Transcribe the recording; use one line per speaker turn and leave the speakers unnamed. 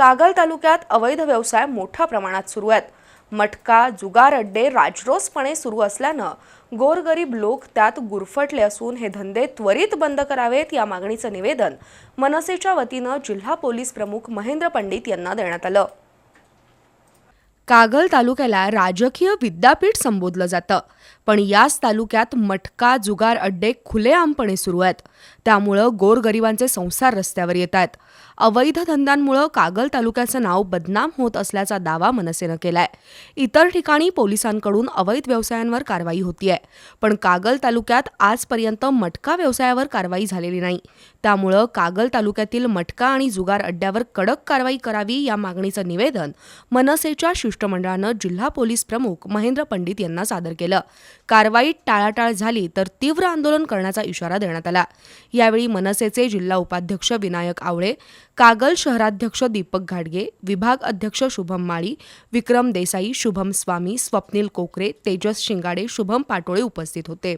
कागल तालुक्यात अवैध व्यवसाय मोठ्या प्रमाणात सुरू आहेत. मटका जुगार अड्डे राजरोसपणे सुरू असल्यानं गोरगरीब लोक त्यात गुरफटले असून हे धंदे त्वरित बंद करावेत या मागणीचं निवेदन मनसेच्या वतीनं जिल्हा पोलीस प्रमुख महेंद्र पंडित यांना देण्यात आलं. कागल तालुक्याला राजकीय विद्यापीठ संबोधलं जातं. पण याच तालुक्यात मटका जुगार अड्डे खुलेआमपणे सुरू आहेत. त्यामुळं गोरगरिबांचे संसार रस्त्यावर येत आहेत अवैध धंद्यांमुळं कागल तालुक्याचं नाव बदनाम होत असल्याचा दावा मनसेनं केलाय. इतर ठिकाणी पोलिसांकडून अवैध व्यवसायांवर कारवाई होतीये. पण कागल तालुक्यात आजपर्यंत मटका व्यवसायावर कारवाई झालेली नाही. त्यामुळं कागल तालुक्यातील मटका आणि जुगार अड्ड्यावर कडक कारवाई करावी या मागणीचं निवेदन मनसेच्या शिष्टमंडळानं जिल्हा पोलीस प्रमुख महेंद्र पंडित यांना सादर केलं. कारवाईत टाळाटाळ झाली तर तीव्र आंदोलन करण्याचा इशारा देण्यात आला. यावेळी मनसेचे जिल्हा उपाध्यक्ष विनायक आवळे कागल शहराध्यक्ष दीपक घाडगे विभाग अध्यक्ष शुभम माळी विक्रम देसाई शुभम स्वामी स्वप्नील कोकरे तेजस शिंगाडे शुभम पाटोळे उपस्थित होते.